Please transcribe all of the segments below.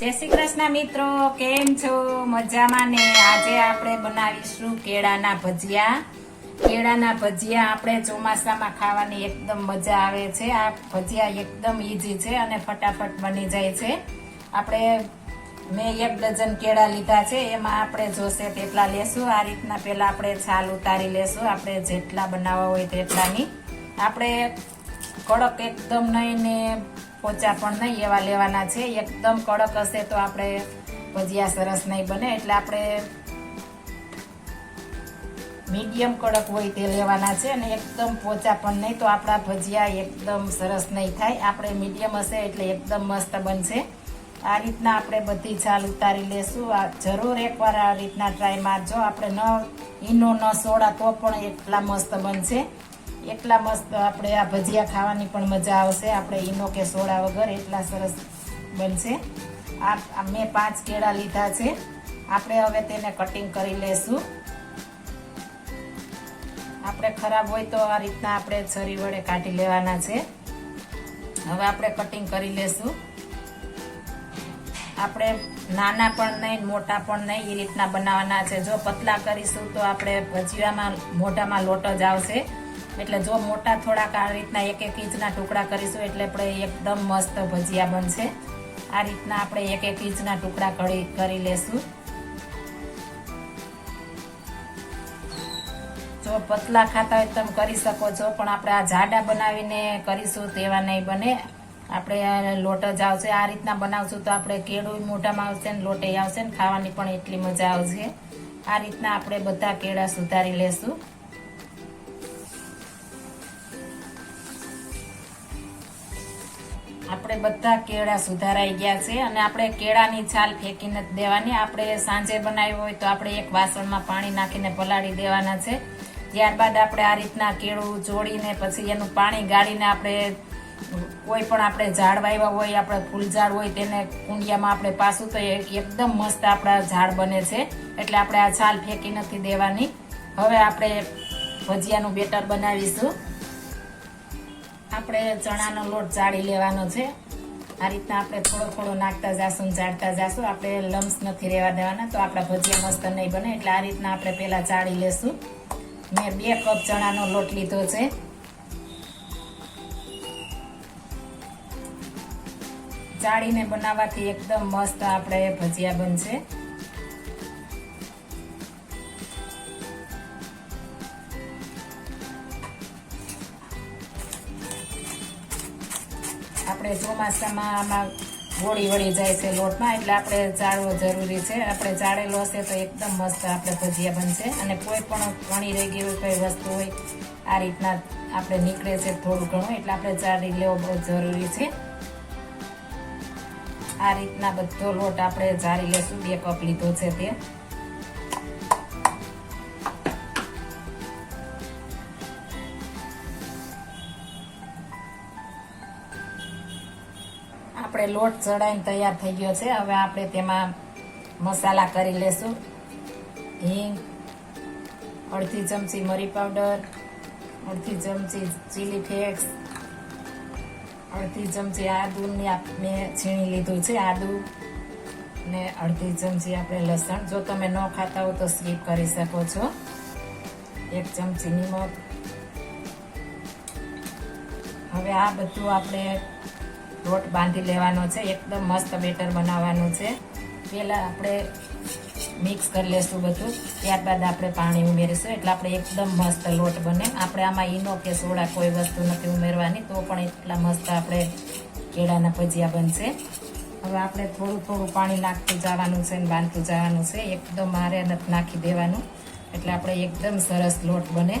જય શ્રી કૃષ્ણ મિત્રો, કેમ છો? મજામાં ને? આજે આપણે બનાવીશું કેળાના ભજીયા. કેળાના ભજીયા આપણે ચોમાસામાં ખાવાની એકદમ મજા આવે છે. આ ભજીયા એકદમ ઈઝી છે અને ફટાફટ બની જાય છે. આપણે મેં એક ડઝન કેળા લીધા છે. એમાં આપણે જોશે તેટલા લેશું. આ રીતના પહેલાં આપણે છાલ ઉતારી લેશું. આપણે જેટલા બનાવવા હોય તેટલાની. આપણે કડક એકદમ નહીં ને પોચા પણ નહીં એવા લેવાના છે. એકદમ કડક હશે તો આપણે ભજીયા સરસ નહીં બને. એટલે આપણે મીડિયમ કડક હોય તે લેવાના છે અને એકદમ પોચા પણ નહીં તો આપણા ભજીયા એકદમ સરસ નહીં થાય. આપણે મીડિયમ હશે એટલે એકદમ મસ્ત બનશે. આ રીતના આપણે બધી છાલ ઉતારી લેશું. આ જરૂર એકવાર આ રીતના ટ્રાય મારજો. આપણે ન, ઈનો ન સોડા તો પણ એટલા મસ્ત બનશે. એટલા મસ્ત આપણે આ ભજીયા ખાવાની પણ મજા આવશે. આપણે ઈનો કે સોડા વગર એટલા સરસ બનશે. આ મેં પાંચ કેળા લીધા છે. આપણે હવે તેને કટિંગ કરી લેશું. આપણે ખરાબ હોય તો આ રીતના આપણે છરી વડે કાઢી લેવાના છે. હવે આપણે કટિંગ કરી લેશું. આપણે નાના પણ નહીં, મોટા પણ નહીં એ રીતના બનાવવાના છે. જો પતલા કરીશું તો આપણે ભજીયામાં મોઢામાં લોટ જ આવશે. એટલે જો મોટા થોડાક આ રીતના એક એક ઇંચના ટુકડા કરીશું એટલે આપણે એકદમ મસ્ત ભજીયા બનશે. આ રીતના આપણે એક એક ઇંચના ટુકડા કરી લેશું. જો પતલા ખાતા હોય તમે કરી શકો છો, પણ આપણે આ જાડા બનાવીને કરીશું, તેવા નહીં બને. આપણે લોટ જ આવશે. આ રીતના બનાવશું તો આપણે કેળું મોઢામાં આવશે ને લોટે આવશે ને ખાવાની પણ એટલી મજા આવશે. આ રીતના આપણે બધા કેળા સુધારી લેશું. બધા કેળા સુધારાઈ ગયા છે અને આપણે કેળાની છાલ ફેંકી નથી દેવાની. આપણે સાંજે બનાવ્યું હોય તો આપણે એક વાસણમાં પાણી નાખીને પલાળી દેવાના છે. ત્યારબાદ આપણે આ રીતના કેળું જોડીને પછી એનું પાણી ગાળીને આપણે કોઈ પણ આપણે ઝાડ વાવ્યા હોય, આપણે ફૂલ ઝાડ હોય તેને કુંડિયામાં આપણે પાસું તો એકદમ મસ્ત આપણા ઝાડ બને છે. એટલે આપણે આ છાલ ફેંકી નથી દેવાની. હવે આપણે ભજીયાનું બેટર બનાવીશું. આપણે ચણાનો લોટ ચાળી લેવાનો છે. આ રીતના આપણે થોડો થોડો નાખતા જાશું ચાળતા જાશું. આપણે લમ્સ નથી રહેવા દેવાના, તો આપણા ભજીયા મસ્ત નહીં બને. એટલે આ રીતના આપણે પહેલાં ચાળી લેશું. મેં બે કપ ચણાનો લોટ લીધો છે. ચાળીને બનાવવાથી એકદમ મસ્ત આપણે ભજીયા બનશે. આપણે ચોમાસામાં આમાં ગોળી વળી જાય છે લોટમાં, એટલે આપણે ચાળવો જરૂરી છે. આપણે ચાળેલો હશે તો એકદમ મસ્ત આપણે ભજીયા બનશે. અને કોઈ પણ ઘણી રહી ગઈ હોય, કોઈ વસ્તુ હોય, આ રીતના આપણે નીકળે છે થોડું ઘણું. એટલે આપણે ચાળી લેવો બહુ જરૂરી છે. આ રીતના બધો લોટ આપણે જારી લેશું બે કપ લીધો છે તે. આપણે લોટ ચડાઈને તૈયાર થઈ ગયો છે. હવે આપણે તેમાં મસાલા કરી લેશું. હિંગ, અડધી ચમચી મરી પાવડર, અડધી ચમચી ચીલી ફ્લેક્સ, અડધી ચમચી આદુની મેં છીણી લીધું છે, આદુ ને અડધી ચમચી આપણે લસણ. જો તમે ન ખાતા હો તો સ્કીપ કરી શકો છો. એક ચમચી નિમક. હવે આ બધું આપણે લોટ બાંધી લેવાનો છે, એકદમ મસ્ત બેટર બનાવવાનું છે. પહેલાં આપણે મિક્સ કરી લેશું બધું, ત્યારબાદ આપણે પાણી ઉમેરીશું, એટલે આપણે એકદમ મસ્ત લોટ બને. આપણે આમાં ઈનો કે સોડા કોઈ વસ્તુ નથી ઉમેરવાની, તો પણ એટલા મસ્ત આપણે કેળાના ભજીયા બનશે. હવે આપણે થોડું થોડું પાણી નાખતું જવાનું છે ને બાંધતું જવાનું છે. એકદમ મારે નથી નાખી દેવાનું, એટલે આપણે એકદમ સરસ લોટ બને.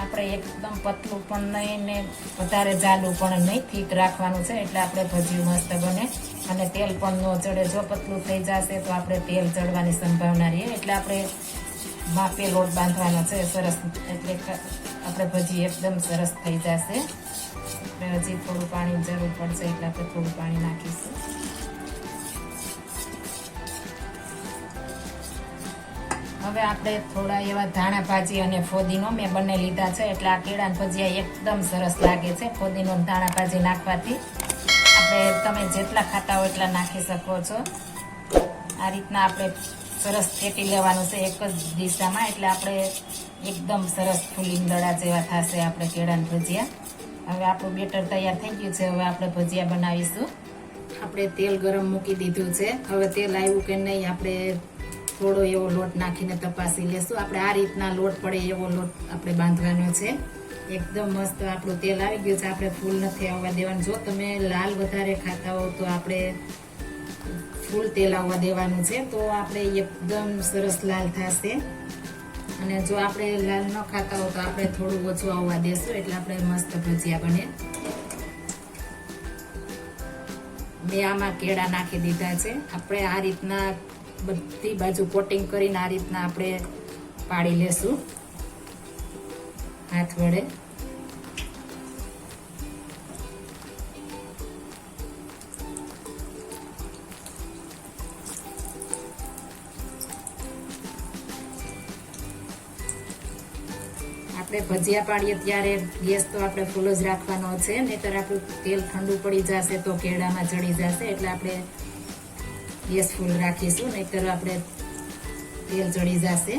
આપણે એકદમ પતલું પણ નહીં ને વધારે જાડું પણ નહીં ફીટ રાખવાનું છે, એટલે આપણે ભજીયું મસ્ત બને. અને તેલ પણ ન ચડે જો પતલું થઈ જશે તો આપણે તેલ ચડવાની સંભાવના રહે. એટલે આપણે માપે લોટ બાંધવાનો છે, સરસ. એટલે આપણે ભજી એકદમ સરસ થઈ જશે. આપણે હજી થોડું પાણી જરૂર પડશે, એટલે આપણે થોડું પાણી નાખીશું. હવે આપણે થોડા એવા ધાણા ભાજી અને ફોદીનો મેં બંને લીધા છે. એટલે આ કેળા ભજીયા એકદમ સરસ લાગે છે. ફોદીનો ધાણા ભાજી નાખવાથી. આપણે તમે જેટલા ખાતા હો એટલા નાખી શકો છો. આ રીતના આપણે સરસ ફેટી લેવાનું છે એક જ દિશામાં. એટલે આપણે એકદમ સરસ ફૂલી દડા જેવા થશે આપણે કેળાના ભજીયા. હવે આપણું બેટર તૈયાર થઈ ગયું છે. હવે આપણે ભજીયા બનાવીશું. આપણે તેલ ગરમ મૂકી દીધું છે. હવે તેલ આવ્યું કે નહીં, આપણે થોડો એવો લોટ નાખીને તપાસી લેશું. આપણે આ રીતના લોટ પડે એવો લોટ આપણે બાંધવાનો છે. એકદમ મસ્ત આપણું તેલ આવી ગયું છે. આપણે ફૂલ નથી આવવા દેવાનું. જો તમે લાલ વધારે ખાતા હો તો આપણે ફૂલ તેલ આવવા દેવાનું છે. તો આપણે એકદમ સરસ લાલ થશે. અને જો આપણે લાલ ન ખાતા હો તો આપણે થોડું ઓછું આવવા દેશું. એટલે આપણે મસ્ત ભજીયા બને. મેં આમાં કેળા નાખી દીધા છે. આપણે આ રીતના બધી બાજુ કોટિંગ કરીને આ રીતના આપણે પાડી લેશું. હાથ વડે. આપણે ભજીયા પાડીએ ત્યારે ગેસ તો આપણે ફૂલ જ રાખવાનો છે, નહીતર આપણું તેલ ઠંડુ પડી જશે તો કેળામાં ચડી જશે, એટલે આપણે ગેસ રાખીશું, નહીતર આપણે તેલ ચડી જશે.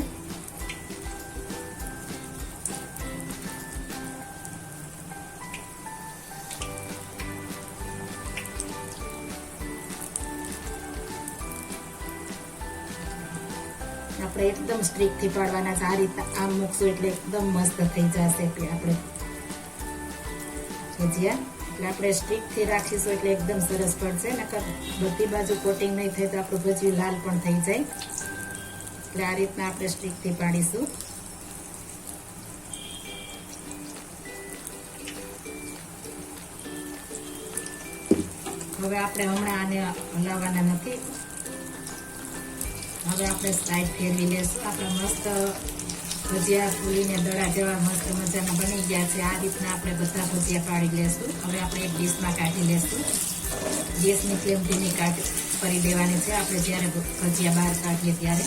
આપણે એકદમ સ્ટ્રીકથી પાડવાના છે. આ રીતે આમ મૂકશું એટલે એકદમ મસ્ત થઈ જશે આપણે. ભજીયા આપણે સ્ટીકથી રાખીશું એટલે એકદમ સરસ પડશે. નકર બધી બાજુ કોટિંગ નહીં થાય તો આપણું ભજીયું લાલ પણ થઈ જાય. એટલે આ રીતના આપણે સ્ટીકથી પાડીશું. હવે આપણે હમણાં આને હલાવવાના નથી. હવે આપણે સાઈડ ફેરવી લેશું. આપણે મસ્ત ભજીયા ફૂલીને દડા જેવા મસ્ત મજાના બની ગયા છે. આ રીતના આપણે બધા ભજીયા પાડી લેશું. હવે આપણે એક ડીશમાં કાઢી લેશું. ગેસની ફ્લેમ ધીમી કાઢી કરી દેવાની છે. આપણે જ્યારે ભજીયા બહાર કાઢીએ ત્યારે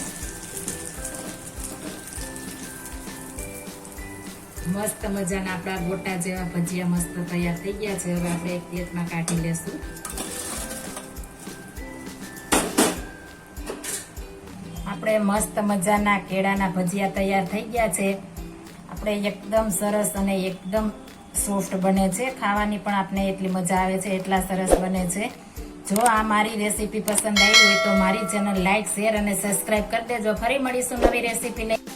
મસ્ત મજાના આપણા ગોટા જેવા ભજીયા મસ્ત તૈયાર થઈ ગયા છે. હવે આપણે એક પ્લેટમાં કાઢી લેશું. આપણે મસ્ત મજાના કેળાના ભજીયા તૈયાર થઈ ગયા છે. આપણે એકદમ સરસ અને એકદમ સોફ્ટ બને છે. ખાવાની પણ આપણે એટલી મજા આવે છે, એટલા સરસ બને છે. જો આ મારી રેસીપી પસંદ આવી હોય તો મારી ચેનલ લાઈક, શેર અને સબસ્ક્રાઇબ કરી દેજો. ફરી મળીશું નવી રેસીપી લઈ.